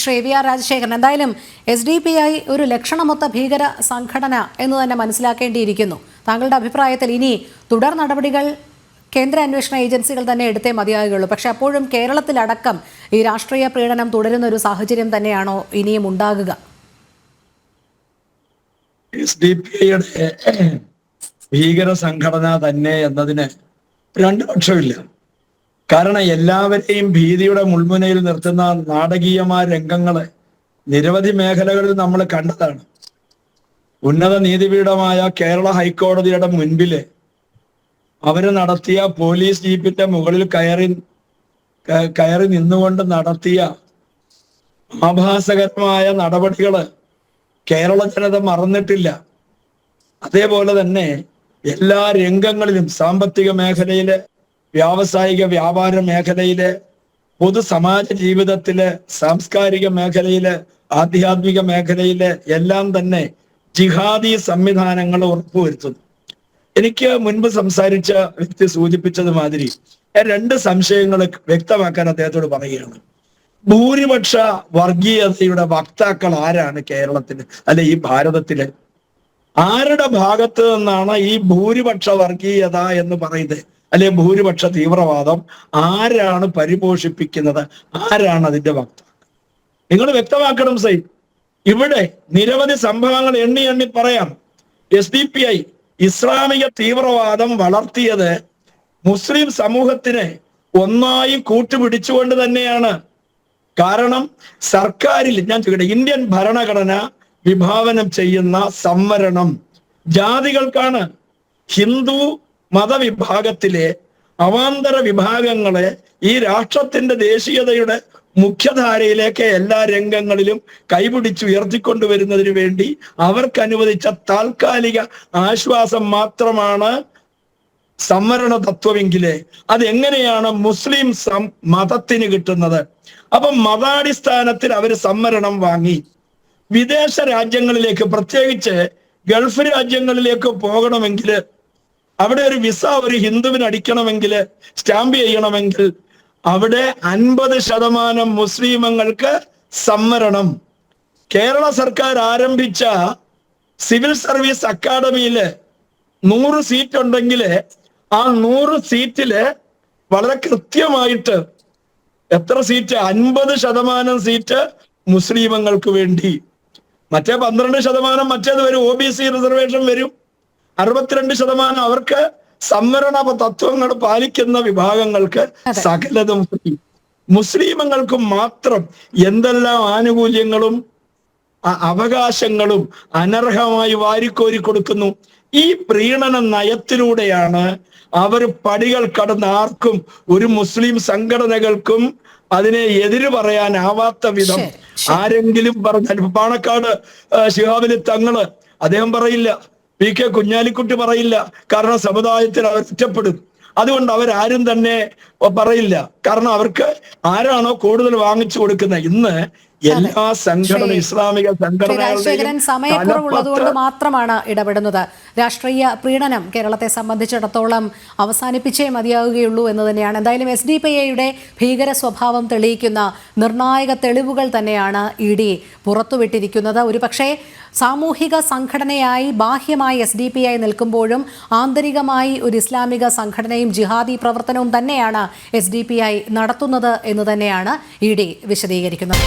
Shri V R Rajasekharan. എന്തായാലും S D P I ഒരു ലക്ഷണമൊത്ത ഭീകര സംഘടന എന്ന് തന്നെ മനസ്സിലാക്കേണ്ടിയിരിക്കുന്നു. താങ്കളുടെ അഭിപ്രായത്തിൽ ഇനി തുടർ നടപടികൾ കേന്ദ്ര അന്വേഷണ ഏജൻസികൾ തന്നെ എടുത്തേ മതിയാകുകയുള്ളൂ. പക്ഷെ അപ്പോഴും കേരളത്തിലടക്കം ഈ രാഷ്ട്രീയ പ്രീണനം തുടരുന്ന ഒരു സാഹചര്യം തന്നെയാണോ ഇനിയും ഉണ്ടാകുക? ഭീകര സംഘടന തന്നെ എന്നതിന് രണ്ട് പക്ഷമില്ല കാരണം എല്ലാവരെയും ഭീതിയുടെ മുൾമുനയിൽ നിർത്തുന്ന നാടകീയമായ രംഗങ്ങൾ നിരവധി മേഖലകളിൽ നമ്മൾ കണ്ടതാണ്. ഉന്നത നീതിപീഠമായ കേരള ഹൈക്കോടതിയുടെ മുൻപിൽ അവർ നടത്തിയ പോലീസ് ജീപ്പിന്റെ മുകളിൽ കയറി കയറി നിന്നുകൊണ്ട് നടത്തിയ ആഭാസകരമായ നടപടികൾ കേരള ജനത മറന്നിട്ടില്ല. അതേപോലെ തന്നെ എല്ലാ രംഗങ്ങളിലും സാമ്പത്തിക മേഖലയിൽ വ്യാവസായിക വ്യാപാര മേഖലയിൽ പൊതുസമാജ ജീവിതത്തിൽ സാംസ്കാരിക മേഖലയിൽ ആധ്യാത്മിക മേഖലയിൽ എല്ലാം തന്നെ ജിഹാദി സംവിധാനങ്ങൾ ഉറപ്പുവരുത്തുന്നു. എനിക്ക് മുൻപ് സംസാരിച്ച വ്യക്തി സൂചിപ്പിച്ചത് മാതിരി രണ്ട് സംശയങ്ങൾ വ്യക്തമാക്കാൻ അദ്ദേഹത്തോട് പറയുകയാണ്. ഭൂരിപക്ഷ വർഗീയതയുടെ വക്താക്കൾ ആരാണ് കേരളത്തിൽ അല്ലെ ഈ ഭാരതത്തിൽ? ആരുടെ ഭാഗത്ത് നിന്നാണ് ഈ ഭൂരിപക്ഷ വർഗീയത എന്ന് പറയുന്നത്? അല്ലെ ഭൂരിപക്ഷ തീവ്രവാദം ആരാണ് പരിപോഷിപ്പിക്കുന്നത്? ആരാണ് അതിന്റെ വക്താക്കൾ നിങ്ങൾ വ്യക്തമാക്കണം സൈ ഇവിടെ നിരവധി സംഭവങ്ങൾ എണ്ണി എണ്ണി പറയാം. എസ് ഡി പി ഐ ഇസ്ലാമിക തീവ്രവാദം വളർത്തിയത് മുസ്ലിം സമൂഹത്തിനെ ഒന്നായി കൂട്ടുപിടിച്ചുകൊണ്ട് തന്നെയാണ്. കാരണം സർക്കാരിൽ ഞാൻ ചോദിക്കട്ടെ ഇന്ത്യൻ ഭരണഘടന വിഭാവനം ചെയ്യുന്ന സംവരണം ജാതികൾക്കാണ്. ഹിന്ദു മതവിഭാഗത്തിലെ അവാന്തര വിഭാഗങ്ങളെ ഈ രാഷ്ട്രത്തിന്റെ ദേശീയതയുടെ മുഖ്യധാരയിലേക്ക് എല്ലാ രംഗങ്ങളിലും കൈപിടിച്ചുയർത്തിക്കൊണ്ടുവരുന്നതിന് വേണ്ടി അവർക്ക് അനുവദിച്ച താൽക്കാലിക ആശ്വാസം മാത്രമാണ് സംവരണ തത്വമെങ്കിൽ അത് എങ്ങനെയാണ് മുസ്ലിം മതത്തിന് കിട്ടുന്നത്? അപ്പൊ മതാടിസ്ഥാനത്തിൽ അവർ സംവരണം വാങ്ങി. വിദേശ രാജ്യങ്ങളിലേക്ക് പ്രത്യേകിച്ച് ഗൾഫ് രാജ്യങ്ങളിലേക്ക് പോകണമെങ്കിൽ അവിടെ ഒരു വിസ ഒരു ഹിന്ദുവിന് അടിക്കണമെങ്കിൽ സ്റ്റാമ്പ് ചെയ്യണമെങ്കിൽ അവിടെ അൻപത് ശതമാനം മുസ്ലിമങ്ങൾക്ക് സംവരണം. കേരള സർക്കാർ ആരംഭിച്ച സിവിൽ സർവീസ് അക്കാദമിയിൽ നൂറ് സീറ്റ് ഉണ്ടെങ്കിൽ ആ നൂറ് സീറ്റിൽ വളരെ കൃത്യമായിട്ട് എത്ര സീറ്റ്? അൻപത് ശതമാനം സീറ്റ് മുസ്ലിമങ്ങൾക്ക് വേണ്ടി. മറ്റേ പന്ത്രണ്ട് ശതമാനം മറ്റേത് വരും. ഒ ബി സി റിസർവേഷൻ വരും. അറുപത്തിരണ്ട് ശതമാനം അവർക്ക് സംവരണ തത്വങ്ങൾ പാലിക്കുന്ന വിഭാഗങ്ങൾക്ക്. സകലതും ഫ്രീ മുസ്ലിമങ്ങൾക്ക് മാത്രം എന്തെല്ലാം ആനുകൂല്യങ്ങളും അവകാശങ്ങളും അനർഹമായി വാരിക്കോരി കൊടുക്കുന്നു ഈ പ്രീണന നയത്തിലൂടെയാണ് അവർ പടികൾ കടന്ന് ആർക്കും ഒരു മുസ്ലിം സംഘടനകൾക്കും അതിനെ എതിര് പറയാനാവാത്ത വിധം. ആരെങ്കിലും പറഞ്ഞാൽ ഇപ്പൊ പാണക്കാട് ശിഹാബിലി തങ്ങൾ അദ്ദേഹം പറയില്ല പി കെ കുഞ്ഞാലിക്കുട്ടി പറയില്ല. കാരണം സമുദായത്തിൽ അവർ ഒറ്റപ്പെടും. അതുകൊണ്ട് അവരാരും തന്നെ പറയില്ല. കാരണം അവർക്ക് ആരാണോ കൂടുതൽ വാങ്ങിച്ചു കൊടുക്കുന്നത്. ഇന്ന് എല്ലാ സംഘടന ഇസ്ലാമിക സംഘടന സമയക്കുറവുള്ളതുകൊണ്ട് മാത്രമാണ് ഇടപെടുന്നത്. രാഷ്ട്രീയ പ്രീണനം കേരളത്തെ സംബന്ധിച്ചിടത്തോളം അവസാനിപ്പിച്ചേ മതിയാകുകയുള്ളൂ എന്ന് തന്നെയാണ്. എന്തായാലും എസ് ഡി പി ഐയുടെ ഭീകര സ്വഭാവം തെളിയിക്കുന്ന നിർണായക തെളിവുകൾ തന്നെയാണ് ഇ ഡി പുറത്തുവിട്ടിരിക്കുന്നത്. ഒരുപക്ഷേ സാമൂഹിക സംഘടനയായി ബാഹ്യമായി എസ് ഡി പി ആയി നിൽക്കുമ്പോഴും ആന്തരികമായി ഒരു ഇസ്ലാമിക സംഘടനയും ജിഹാദി പ്രവർത്തനവും തന്നെയാണ് എസ് ഡി പി ഐ നടത്തുന്നത് എന്ന് തന്നെയാണ് ഇ ഡി വിശദീകരിക്കുന്നത്.